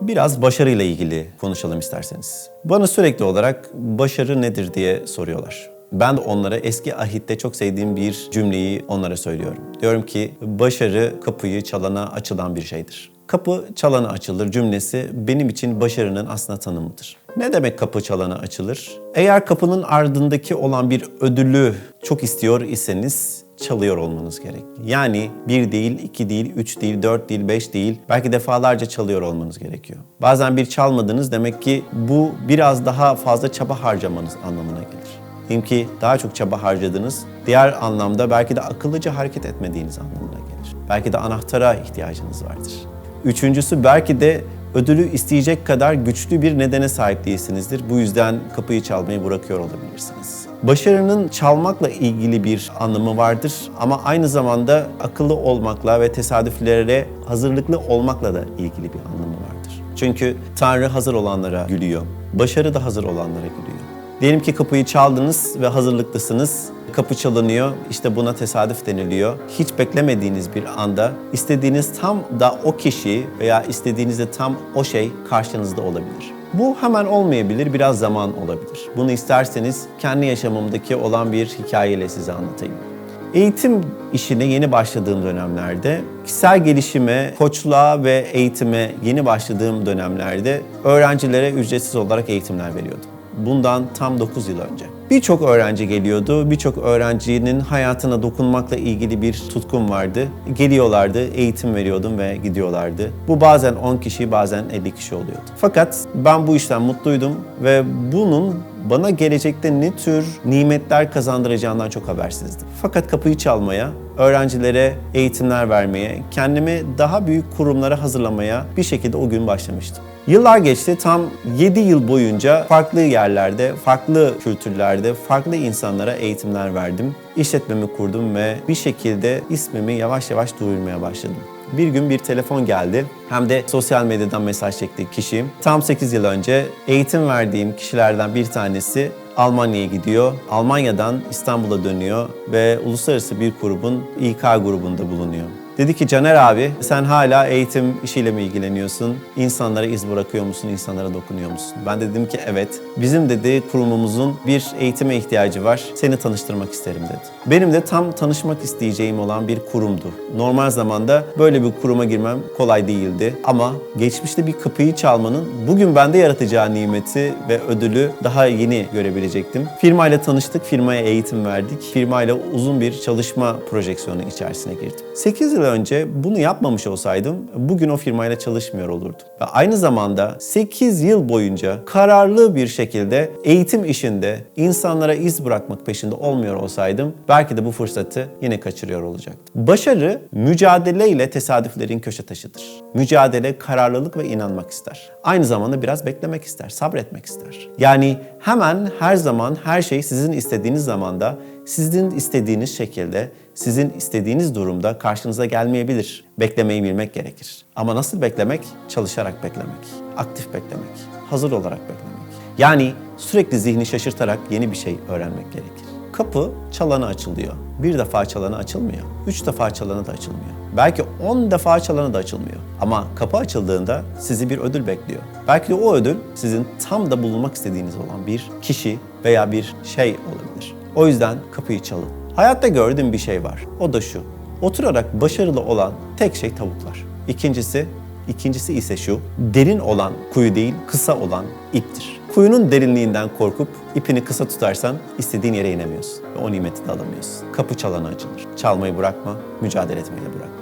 Biraz başarıyla ilgili konuşalım isterseniz. Bana sürekli olarak başarı nedir diye soruyorlar. Ben de onlara eski ahitte çok sevdiğim bir cümleyi onlara söylüyorum. Diyorum ki başarı kapıyı çalana açılan bir şeydir. Kapı çalana açılır cümlesi benim için başarının aslında tanımıdır. Ne demek kapı çalana açılır? Eğer kapının ardındaki olan bir ödülü çok istiyor iseniz çalıyor olmanız gerek. Yani bir değil, iki değil, üç değil, dört değil, beş değil, belki defalarca çalıyor olmanız gerekiyor. Bazen bir çalmadınız demek ki bu biraz daha fazla çaba harcamanız anlamına gelir. Diyelim ki daha çok çaba harcadınız, diğer anlamda belki de akıllıca hareket etmediğiniz anlamına gelir. Belki de anahtara ihtiyacınız vardır. Üçüncüsü belki de ödülü isteyecek kadar güçlü bir nedene sahip değilsinizdir. Bu yüzden kapıyı çalmayı bırakıyor olabilirsiniz. Başarının çalmakla ilgili bir anlamı vardır ama aynı zamanda akıllı olmakla ve tesadüflere hazırlıklı olmakla da ilgili bir anlamı vardır. Çünkü Tanrı hazır olanlara gülüyor. Başarı da hazır olanlara gülüyor. Diyelim ki kapıyı çaldınız ve hazırlıklısınız. Kapı çalınıyor, işte buna tesadüf deniliyor. Hiç beklemediğiniz bir anda istediğiniz tam da o kişi veya istediğinizde tam o şey karşınızda olabilir. Bu hemen olmayabilir, biraz zaman olabilir. Bunu isterseniz kendi yaşamımdaki olan bir hikayeyle size anlatayım. Eğitim işine yeni başladığım dönemlerde, kişisel gelişime, koçluğa ve eğitime yeni başladığım dönemlerde öğrencilere ücretsiz olarak eğitimler veriyordum. Bundan tam 9 yıl önce. Birçok öğrenci geliyordu, birçok öğrencinin hayatına dokunmakla ilgili bir tutkum vardı. Geliyorlardı, eğitim veriyordum ve gidiyorlardı. Bu bazen 10 kişi, bazen 50 kişi oluyordu. Fakat ben bu işten mutluydum ve bunun bana gelecekte ne tür nimetler kazandıracağından çok habersizdim. Fakat kapıyı çalmaya, öğrencilere eğitimler vermeye, kendimi daha büyük kurumlara hazırlamaya bir şekilde o gün başlamıştım. Yıllar geçti. Tam 7 yıl boyunca farklı yerlerde, farklı kültürlerde, farklı insanlara eğitimler verdim. İşletmemi kurdum ve bir şekilde ismimi yavaş yavaş duyurmaya başladım. Bir gün bir telefon geldi. Hem de sosyal medyadan mesaj çekti kişi. Tam 8 yıl önce eğitim verdiğim kişilerden bir tanesi Almanya'ya gidiyor. Almanya'dan İstanbul'a dönüyor ve uluslararası bir grubun İK grubunda bulunuyor. Dedi ki Caner abi sen hala eğitim işiyle mi ilgileniyorsun? İnsanlara iz bırakıyor musun? İnsanlara dokunuyor musun? Ben de dedim ki evet. Bizim dedi kurumumuzun bir eğitime ihtiyacı var. Seni tanıştırmak isterim dedi. Benim de tam tanışmak isteyeceğim olan bir kurumdu. Normal zamanda böyle bir kuruma girmem kolay değildi. Ama geçmişte bir kapıyı çalmanın bugün bende yaratacağı nimeti ve ödülü daha yeni görebilecektim. Firmayla tanıştık, firmaya eğitim verdik. Firmayla uzun bir çalışma projeksiyonu içerisine girdim. 8 yıl önce bunu yapmamış olsaydım bugün o firmayla çalışmıyor olurdum. Ve aynı zamanda 8 yıl boyunca kararlı bir şekilde eğitim işinde insanlara iz bırakmak peşinde olmuyor olsaydım belki de bu fırsatı yine kaçırıyor olacaktım. Başarı mücadeleyle tesadüflerin köşe taşıdır. Mücadele kararlılık ve inanmak ister. Aynı zamanda biraz beklemek ister, sabretmek ister. Yani hemen her zaman her şey sizin istediğiniz zamanda sizin istediğiniz şekilde, sizin istediğiniz durumda karşınıza gelmeyebilir. Beklemeyi bilmek gerekir. Ama nasıl beklemek? Çalışarak beklemek, aktif beklemek, hazır olarak beklemek. Yani sürekli zihni şaşırtarak yeni bir şey öğrenmek gerekir. Kapı çalana açılıyor. Bir defa çalana açılmıyor. Üç defa çalana da açılmıyor. Belki on defa çalana da açılmıyor. Ama kapı açıldığında sizi bir ödül bekliyor. Belki de o ödül sizin tam da bulunmak istediğiniz olan bir kişi veya bir şey olabilir. O yüzden kapıyı çalın. Hayatta gördüğüm bir şey var. O da şu. Oturarak başarılı olan tek şey tavuklar. İkincisi, ikincisi ise şu. Derin olan kuyu değil, kısa olan iptir. Kuyunun derinliğinden korkup ipini kısa tutarsan istediğin yere inemiyorsun. Ve o nimeti de alamıyorsun. Kapı çalana açılır. Çalmayı bırakma, mücadele etmeyi de bırak.